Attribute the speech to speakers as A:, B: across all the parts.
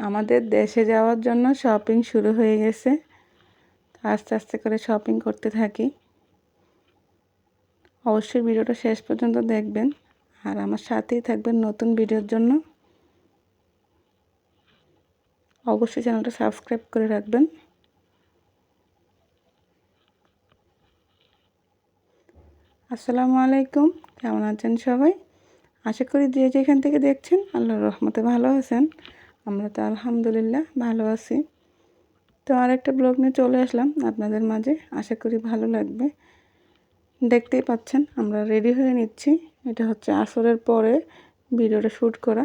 A: আমাদের দেশে যাওয়ার জন্য শপিং শুরু হয়ে গেছে। আস্তে আস্তে করে শপিং করতে থাকি। অবশ্যই ভিডিওটা শেষ পর্যন্ত দেখবেন। আর আমার সাথেই থাকবেন নতুন ভিডিওর জন্য। অবশ্যই চ্যানেলটা সাবস্ক্রাইব করে রাখবেন। আসসালামু আলাইকুম। কেমন আছেন সবাই? আশা করি যে যেখান থেকে দেখছেন, আল্লাহর রহমতে ভালো আছেন। আমরা তো আলহামদুলিল্লাহ ভালো আছি। তো আর একটা ব্লগ নিয়ে চলে আসলাম আপনাদের মাঝে। আশা করি ভালো লাগবে। দেখতেই পাচ্ছেন, আমরা রেডি হয়ে নিচ্ছি। এটা হচ্ছে আসরের পরে ভিডিওটা শ্যুট করা।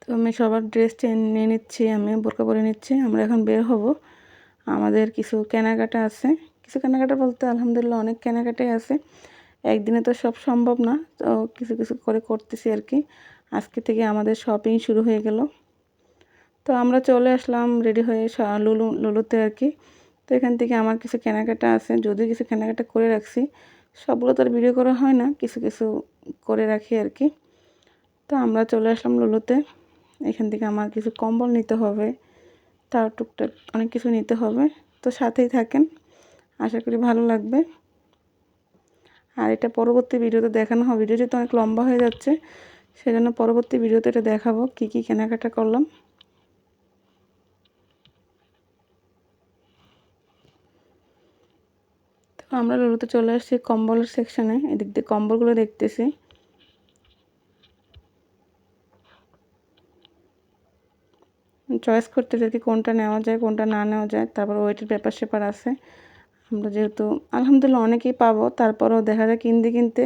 A: তো আমি সবার ড্রেস নিয়ে নিচ্ছি, আমি বোরকা পরে নিচ্ছি, আমরা এখন বের হব। আমাদের কিছু কেনাকাটা আছে। কিছু কেনাকাটা বলতে আলহামদুলিল্লাহ অনেক কেনাকাটাই আছে। একদিনে তো সব সম্ভব না, তো কিছু কিছু করে করতেছি আর কি। আজকে থেকে আমাদের শপিং শুরু হয়ে গেল। তো আমরা চলে আসলাম রেডি হয়ে লুলু, লুলুতে আর কি। তো এখান থেকে আমার কিছু কেনাকাটা আছে যদিও কিছু কেনাকাটা করে রাখছি, সবগুলো তো আর ভিডিও করা হয় না, কিছু কিছু করে রাখি আর কি। তো আমরা চলে আসলাম লুলুতে। এখান থেকে আমার কিছু কম্বল নিতে হবে তার টুকটাক অনেক কিছু নিতে হবে। তো সাথেই থাকেন, আশা করি ভালো লাগবে। আর এটা পরবর্তী ভিডিওতে দেখানো হবে। ভিডিও তো অনেক লম্বা হয়ে যাচ্ছে সেজন্য পরবর্তী ভিডিওতে এটা দেখাবো। কি কি কেনাকাটা করলাম। তো আমরা লুলুতে চলে আসছি কম্বলের সেকশানে। এদিক দিয়ে কম্বলগুলো দেখতেছি। চয়েস করতে দেখি কোনটা নেওয়া যায়, কোনটা না নেওয়া যায়। তারপর ওয়েটের ব্যাপার স্যাপার আছে। আমরা যেহেতু আলহামদুলিল্লাহ অনেকেই পাবো। তারপরেও দেখা যায় কিনতে কিনতে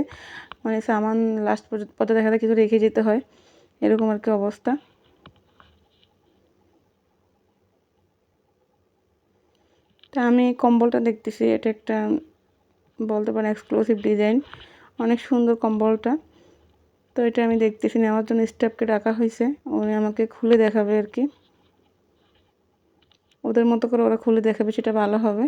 A: মানে সামান লাস্ট পর্যন্ত দেখা যায় কিছু রেখে যেতে হয়। এরকম আর কি অবস্থা। তা আমি কম্বলটা দেখতেছি, এটা একটা বলতে পারেন এক্সক্লুসিভ ডিজাইন অনেক সুন্দর কম্বলটা। তো এটা আমি দেখতেছি নেওয়ার জন্য স্টাফকে ডাকা হয়েছে। উনি আমাকে খুলে দেখাবে আর কি। ওদের মতো করে ওরা খুলে দেখাবে, সেটা ভালো হবে।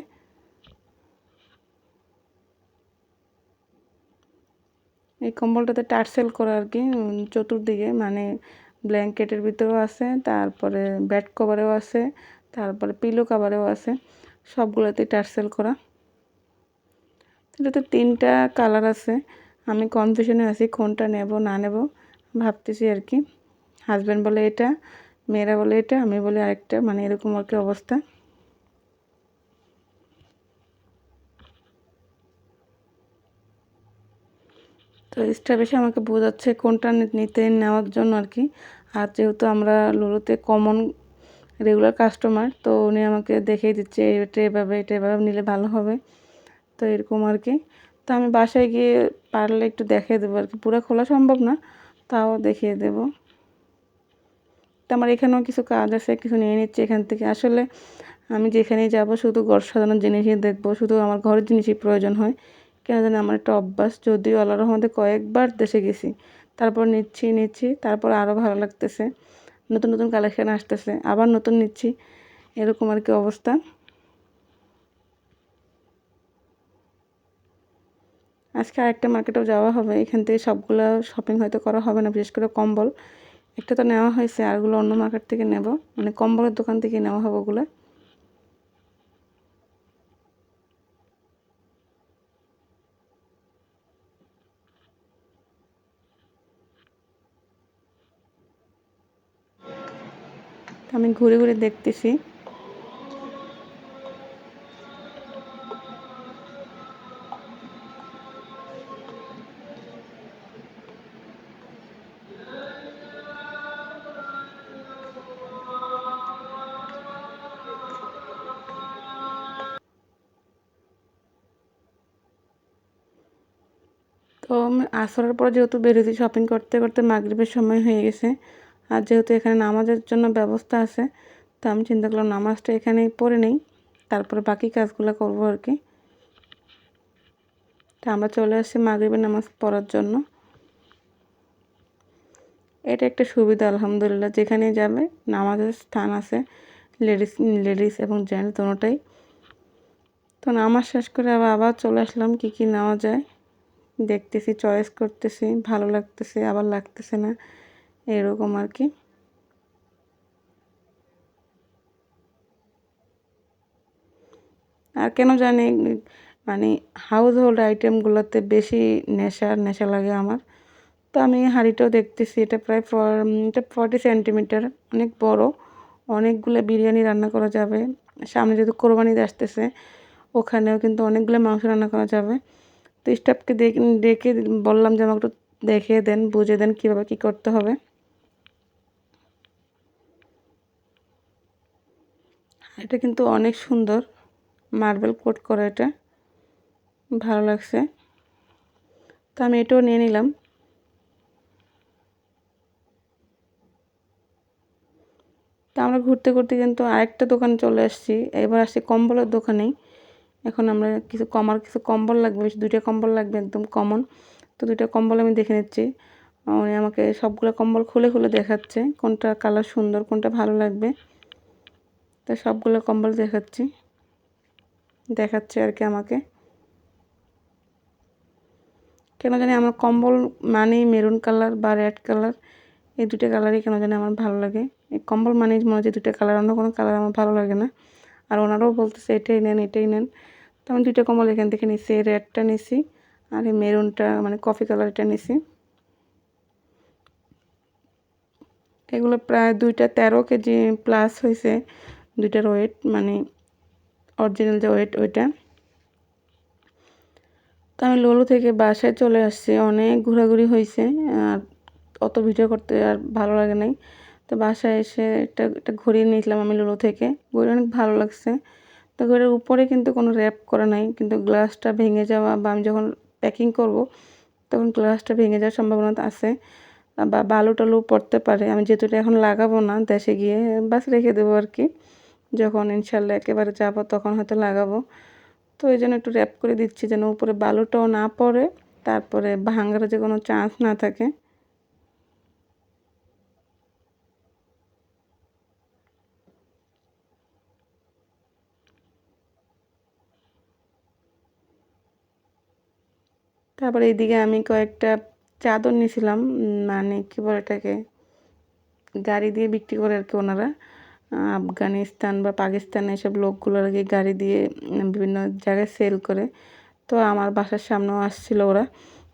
A: এই কম্বলটাতে টার্সেল করা আর কি চতুর্দিকে মানে ব্ল্যাঙ্কেটের ভিতরেও আছে, তারপরে ব্যাড কভারেও আছে, তারপরে পিলো কভারেও আছে, সবগুলোতে টার্সেল করা। এটাতে তিনটা কালার আছে, আমি কনফিউশনে আছি কোনটা নেব, না নেব, ভাবতেছি আর কি। হাজব্যান্ড বলে এটা, মেয়েরা বলে এটা, আমি বলি আরেকটা মানে এরকম আর কি অবস্থা। তো স্টাফ বেশি আমাকে বোঝাচ্ছে কোনটা নিতে নেওয়ার জন্য আর কি। আর যেহেতু আমরা লুলুতে কমন রেগুলার কাস্টমার তো উনি আমাকে দেখিয়ে দিচ্ছে, এটা এভাবে এটা এভাবে নিলে ভালো হবে। তো এরকম আর কি। তো আমি বাসায় গিয়ে পারলে একটু দেখিয়ে দেবো আর কি। পুরো খোলা সম্ভব না, তাও দেখিয়ে দেবো। তো আমার এখানেও কিছু কাজ আছে, কিছু নিয়ে নিচ্ছি এখান থেকে। আসলে আমি যেখানেই যাব শুধু ঘর সাজানোর জিনিসই দেখব, শুধু আমার ঘরের জিনিসই প্রয়োজন হয়। কেন জানি আমার একটা অভ্যাস, যদিও আল্লাহ রহমতে কয়েকবার দেশে গেছি। তারপর নিচ্ছি নিচ্ছি, তারপর আরও ভালো লাগতেছে। নতুন নতুন কালেকশান আসতেছে, আবার নতুন নিচ্ছি। এরকম আর কি অবস্থা। আজকে আরেকটা মার্কেটেও যাওয়া হবে। এখান থেকে সবগুলো শপিং হয়তো করা হবে না, বিশেষ করে কম্বল। একটা তো নেওয়া হয়েছে আরগুলো অন্য মার্কেট থেকে নেব। মানে কম্বলের দোকান থেকে নেওয়া হবে ওগুলো। আমি ঘুরে ঘুরে দেখতেছি। তো আসরের পর যেহেতু বেরোছি শপিং করতে করতে মাগরীবের সময় হয়ে গেছে। আর যেহেতু এখানে নামাজের জন্য ব্যবস্থা আছে, তো আমি চিন্তা করলাম নামাজটা এখানেই পড়ে নেই, তারপরে বাকি কাজগুলো করব আর কি। তো আমরা চলে আসছি মাগরীবের নামাজ পড়ার জন্য। এটা একটা সুবিধা, আলহামদুলিল্লাহ। যেখানেই যাবে নামাজের স্থান আছে, লেডিস লেডিস এবং জেন্টস দোনোটাই তো নামাজ শেষ করে আবার আবার চলে আসলাম, কি কি নেওয়া যায়। দেখতেছি, চয়েস করতেছি, ভালো লাগতেছে, আবার লাগতেছে না। এরকম আর কি। আর কেন জানি মানে হাউস হোল্ড আইটেমগুলোতে বেশি নেশার নেশা লাগে আমার। তো আমি হাঁড়িটাও দেখতেছি, এটা প্রায় এটা ফর্টি সেন্টিমিটার অনেক বড়। অনেকগুলো বিরিয়ানি রান্না করা যাবে। সামনে যেহেতু কোরবানিতে আসতেছে, ওখানেও কিন্তু অনেকগুলো মাংস রান্না করা যাবে। তো স্টাফকে ডেকে বললাম যে আমাকে একটু দেখে দেন বুঝে দেন কীভাবে কী করতে হবে। এটা কিন্তু অনেক সুন্দর। মার্বেল কোট করা এটা। ভালো লাগছে। তো আমি এটাও নিয়ে নিলাম। তো আমরা ঘুরতে ঘুরতে কিন্তু আরেকটা দোকানে চলে আসছি। এবার আসছি কম্বলের দোকানেই। এখন আমরা কিছু কমার, কিছু কম্বল লাগবে দুইটা কম্বল লাগবে, একদম কমন তো দুইটা কম্বল আমি দেখে নিচ্ছি। উনি আমাকে সবগুলো কম্বল খুলে খুলে দেখাচ্ছে কোনটা কালার সুন্দর, কোনটা ভালো লাগবে। তো সবগুলো কম্বল দেখাচ্ছি। দেখাচ্ছে আর কি আমাকে। কেন জানি আমার কম্বল মানেই মেরুন কালার বা রেড কালার। এই দুটো কালারই কেন জানি আমার ভালো লাগে। এই কম্বল মানেই মনে হচ্ছে দুটো কালার, অন্য কোনো কালার আমার ভালো লাগে না। আর ওনারাও বলতেছে এটাই নেন এটাই নেন। তো আমি দুটো কম্বল এখান থেকে নিচ্ছি এই রেডটা নিছি আর এই মেরুনটা মানে কফি কালারটা নিছি। এগুলো প্রায় দুইটা তেরো কেজি প্লাস হয়েছে দুইটার ওয়েট মানে অরিজিনাল যে ওয়েট ওইটা। তো আমি লোলো থেকে বাসায় চলে আসছি, অনেক ঘোরাঘুরি হয়েছে, আর অত ভিডিও করতে আর ভালো লাগে নাই। তো বাসায় এসে একটা একটা ঘড়ি নিয়েছিলাম আমি লোলো থেকে, ঘড়ি অনেক ভালো লাগছে। তো ঘড়ির উপরে কিন্তু কোনো র্যাপ করা নাই, কিন্তু গ্লাসটা ভেঙে যাওয়া বা আমি যখন প্যাকিং করব, তখন গ্লাসটা ভেঙে যাওয়ার সম্ভাবনা আছে। বা বালু টালু পড়তে পারে, আমি যেহেতু এখন লাগাবো না, দেশে গিয়ে বাস রেখে দেবো আর কি। যখন ইনশাল্লাহ একেবারে যাব, তখন হয়তো লাগাবো। তো এই জন্য একটু র্যাপ করে দিচ্ছি যেন উপরে বালুটাও না পড়ে, তারপরে ভাঙার যে কোনো চান্স না থাকে। তারপরে এইদিকে আমি কয়েকটা চাদর নিয়েছিলাম মানে কী বলে এটাকে, গাড়ি দিয়ে বিক্রি করে আর কি ওনারা। আফগানিস্তান বা পাকিস্তান এসব লোকগুলো আর কি গাড়ি দিয়ে বিভিন্ন জায়গায় সেল করে। তো আমার বাসার সামনেও আসছিল ওরা।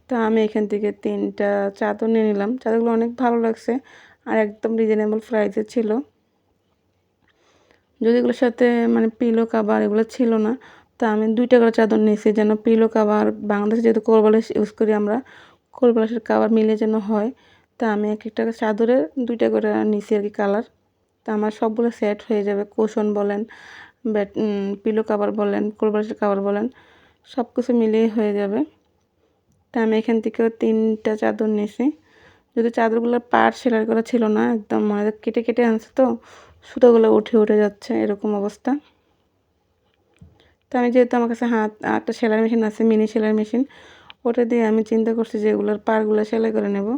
A: তো আমি এখান থেকে তিনটা চাদর নিয়ে নিলাম। চাদরগুলো অনেক ভালো লাগছে আর একদম রিজনেবল প্রাইসে ছিল। যদি এগুলোর সাথে মানে পিলো কাবার এগুলো ছিল না, তা আমি দুইটা করে চাদর নিয়েছি যেন পিলো কাবার বাংলাদেশে যেহেতু কোরবালিশ ইউজ করি আমরা কোরবালিশের কাবার মিলে যেন হয়, তা আমি এক একটা চাদরে দুইটা করে নিয়েছি আর কি কালার তা আমার সবগুলো সেট হয়ে যাবে। কোশন বলেন ব্যাট পিলো কাভার বলেন কোরবালিশের কাভার বলেন সব কিছু মিলিয়ে হয়ে যাবে। তা আমি এখান থেকেও তিনটা চাদর নিয়েছি যদি চাদরগুলো পাট সেলাই করা ছিল না, একদম মানে কেটে কেটে আনছে তো, সুতোগুলো উঠে উঠে যাচ্ছে এরকম অবস্থা। তো আমি যেহেতু আমার কাছে হাত একটা সেলাই মেশিন আছে মিনি সেলাই মেশিন ওটা দিয়ে আমি চিন্তা করছি যে এগুলোর পারগুলো সেলাই করে নেব।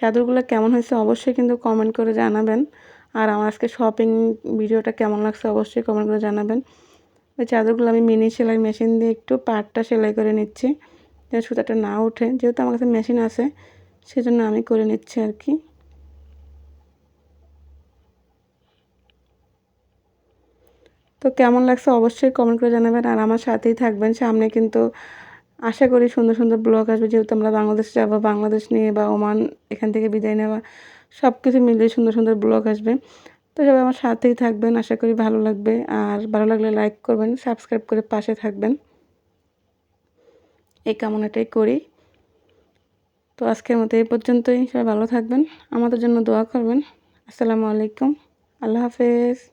A: চাদরগুলো কেমন হয়েছে অবশ্যই কিন্তু কমেন্ট করে জানাবেন। আর আমার আজকে শপিং ভিডিওটা কেমন লাগছে অবশ্যই কমেন্ট করে জানাবেন। ওই চাদরগুলো আমি মিনি সেলাই মেশিন দিয়ে একটু পাটটা সেলাই করে নিচ্ছি যাতে সুতাটা না ওঠে যেহেতু আমার কাছে মেশিন আছে, সেজন্য আমি করে নিচ্ছি আর কি। তো কেমন লাগছে অবশ্যই কমেন্ট করে জানাবেন। আর আমার সাথেই থাকবেন। সামনে কিন্তু আশা করি সুন্দর সুন্দর ব্লগ আসবে। যেহেতু আমরা বাংলাদেশ যাব, বাংলাদেশ নিয়ে বা ওমান এখান থেকে বিদায় নেওয়া সব কিছু মিলিয়ে সুন্দর সুন্দর ব্লগ আসবে। তো সবাই আমার সাথেই থাকবেন, আশা করি ভালো লাগবে। আর ভালো লাগলে লাইক করবেন সাবস্ক্রাইব করে পাশে থাকবেন। এই কামনাটাই করি। তো আজকের মতো এই পর্যন্তই। সবাই ভালো থাকবেন, আমাদের জন্য দোয়া করবেন। আসসালামু আলাইকুম। আল্লাহ হাফেজ।